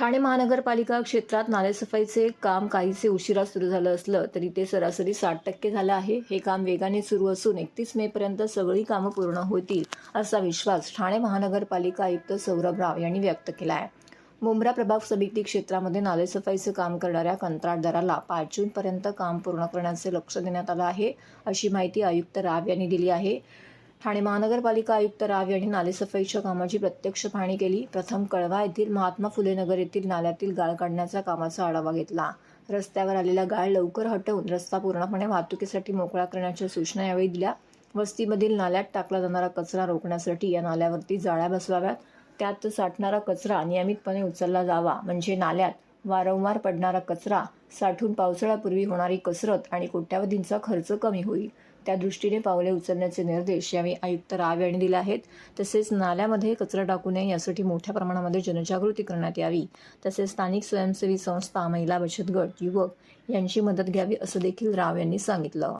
ठाणे महानगरपालिका क्षेत्रात नालेसफाईचे काम काहीसे उशिरा सुरू झालं असलं तरी ते सरासरी साठ टक्के झालं आहे. हे काम वेगाने सुरू असून एकतीस मेपर्यंत सगळी कामं पूर्ण होतील असा विश्वास ठाणे महानगरपालिका आयुक्त सौरभ राव यांनी व्यक्त केला आहे मुंब्रा प्रभाग समिती क्षेत्रामध्ये नालेसफाईचं काम करणाऱ्या कंत्राटदाराला पाच जूनपर्यंत काम पूर्ण करण्याचे लक्ष देण्यात आलं आहे अशी माहिती आयुक्त राव यांनी दिली आहे. ठाणे महानगरपालिका आयुक्त राव यांनी नालेसफाईच्या कामाची प्रत्यक्ष पाहणी केली. प्रथम कळवा येथील महात्मा फुले नगर येथील नाल्यातील गाळ काढण्याच्या कामाचा आढावा घेतला. रस्त्यावर आलेला गाळ लवकर हटवून रस्ता पूर्णपणे वाहतुकीसाठी मोकळा करण्याच्या सूचना यावेळी दिल्या. वस्तीमधील नाल्यात टाकला जाणारा कचरा रोखण्यासाठी या नाल्यावरती जाळ्या बसवाव्यात. त्यात साठणारा कचरा नियमितपणे उचलला जावा म्हणजे नाल्यात वारंवार पडणारा कचरा साठून पावसाळ्यापूर्वी होणारी कसरत आणि कोट्यावधींचा खर्च कमी होईल. त्या दृष्टीने पावले उचलण्याचे निर्देश यावेळी आयुक्त राव यांनी दिले आहेत. तसेच नाल्यामध्ये कचरा टाकू नये यासाठी मोठ्या प्रमाणामध्ये जनजागृती करण्यात यावी. तसेच स्थानिक स्वयंसेवी संस्था महिला बचत गट युवक यांची मदत घ्यावी असं देखील राव यांनी सांगितलं.